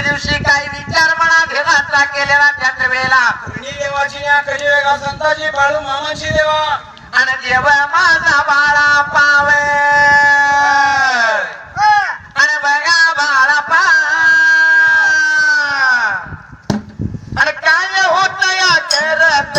आजच्या दिवशी काही विचार म्हणा घेला केलेला त्याच वेळेला. संताजी बाळू मामाची देवा. आणि देव माझा बाळा पावे. आणि बघा बाळा पा. आणि काय होत या करत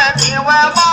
ah da